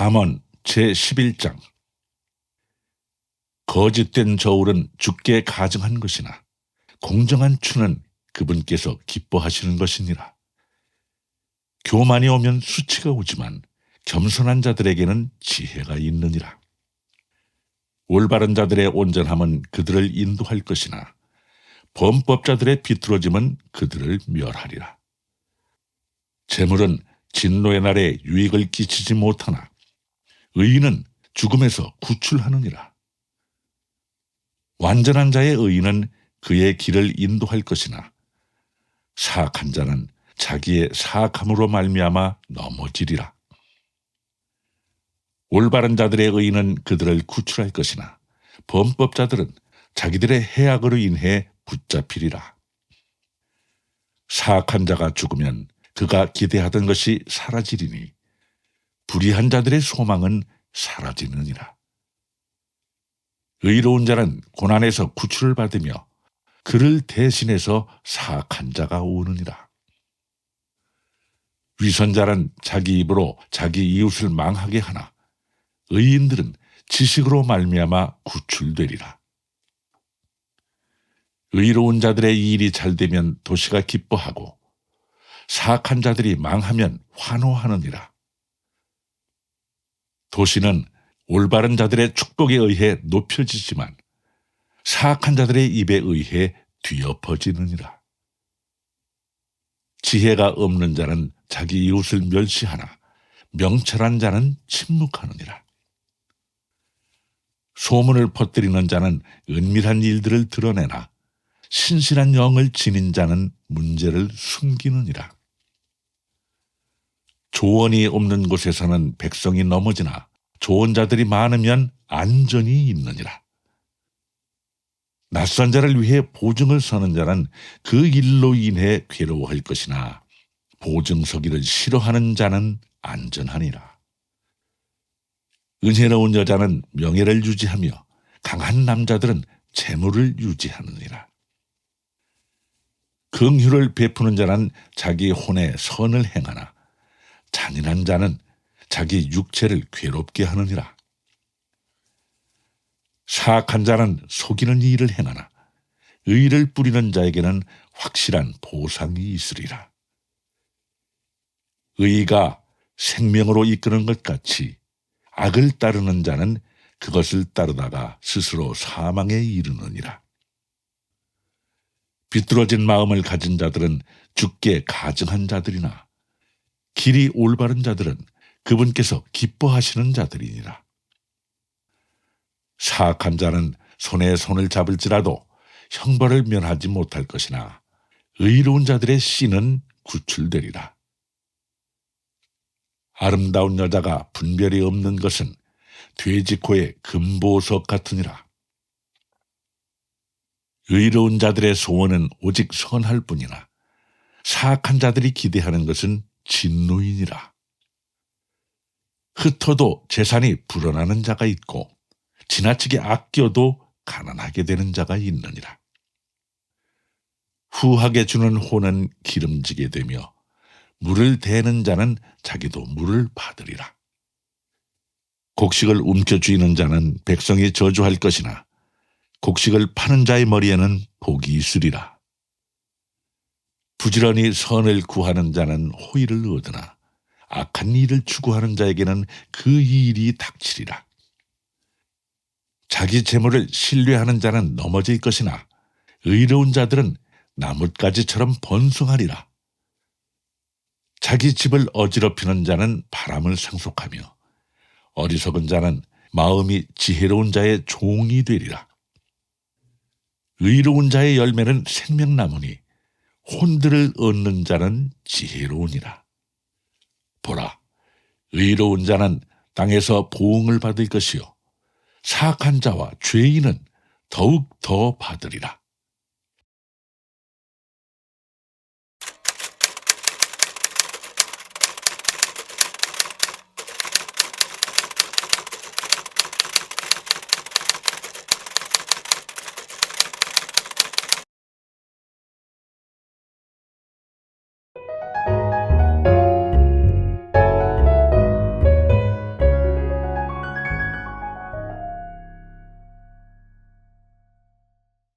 잠언 제11장 거짓된 저울은 주께 가증한 것이나 공정한 추는 그분께서 기뻐하시는 것이니라. 교만이 오면 수치가 오지만 겸손한 자들에게는 지혜가 있느니라. 올바른 자들의 온전함은 그들을 인도할 것이나 범법자들의 비뚤어짐은 그들을 멸하리라. 재물은 진노의 날에 유익을 끼치지 못하나 의인은 죽음에서 구출하느니라. 완전한 자의 의인은 그의 길을 인도할 것이나 사악한 자는 자기의 사악함으로 말미암아 넘어지리라. 올바른 자들의 의인은 그들을 구출할 것이나 범법자들은 자기들의 해악으로 인해 붙잡히리라. 사악한 자가 죽으면 그가 기대하던 것이 사라지리니 불의한 자들의 소망은 사라지느니라. 의로운 자는 고난에서 구출을 받으며 그를 대신해서 사악한 자가 오느니라. 위선자는 자기 입으로 자기 이웃을 망하게 하나 의인들은 지식으로 말미암아 구출되리라. 의로운 자들의 일이 잘 되면 도시가 기뻐하고 사악한 자들이 망하면 환호하느니라. 도시는 올바른 자들의 축복에 의해 높여지지만 사악한 자들의 입에 의해 뒤엎어지느니라. 지혜가 없는 자는 자기 이웃을 멸시하나 명철한 자는 침묵하느니라. 소문을 퍼뜨리는 자는 은밀한 일들을 드러내나 신실한 영을 지닌 자는 문제를 숨기느니라. 조언이 없는 곳에서는 백성이 넘어지나 좋은 자들이 많으면 안전이 있느니라. 낯선 자를 위해 보증을 서는 자는 그 일로 인해 괴로워할 것이나 보증 서기를 싫어하는 자는 안전하니라. 은혜로운 여자는 명예를 유지하며 강한 남자들은 재물을 유지하느니라. 긍휼을 베푸는 자는 자기 혼에 선을 행하나 잔인한 자는 자기 육체를 괴롭게 하느니라. 사악한 자는 속이는 일을 행하나 의를 뿌리는 자에게는 확실한 보상이 있으리라. 의가 생명으로 이끄는 것 같이 악을 따르는 자는 그것을 따르다가 스스로 사망에 이르느니라. 비뚤어진 마음을 가진 자들은 죽게 가증한 자들이나 길이 올바른 자들은 그분께서 기뻐하시는 자들이니라. 사악한 자는 손에 손을 잡을지라도 형벌을 면하지 못할 것이나 의로운 자들의 씨는 구출되리라. 아름다운 여자가 분별이 없는 것은 돼지코의 금보석 같으니라. 의로운 자들의 소원은 오직 선할 뿐이나 사악한 자들이 기대하는 것은 진노이니라. 흩어도 재산이 불어나는 자가 있고 지나치게 아껴도 가난하게 되는 자가 있느니라. 후하게 주는 호는 기름지게 되며 물을 대는 자는 자기도 물을 받으리라. 곡식을 움켜쥐는 자는 백성이 저주할 것이나 곡식을 파는 자의 머리에는 복이 있으리라. 부지런히 선을 구하는 자는 호의를 얻으나 악한 일을 추구하는 자에게는 그 일이 닥치리라. 자기 재물을 신뢰하는 자는 넘어질 것이나 의로운 자들은 나뭇가지처럼 번성하리라. 자기 집을 어지럽히는 자는 바람을 상속하며 어리석은 자는 마음이 지혜로운 자의 종이 되리라. 의로운 자의 열매는 생명나무니 혼들을 얻는 자는 지혜로우니라. 보라, 의로운 자는 땅에서 보응을 받을 것이요. 사악한 자와 죄인은 더욱 더 받으리라.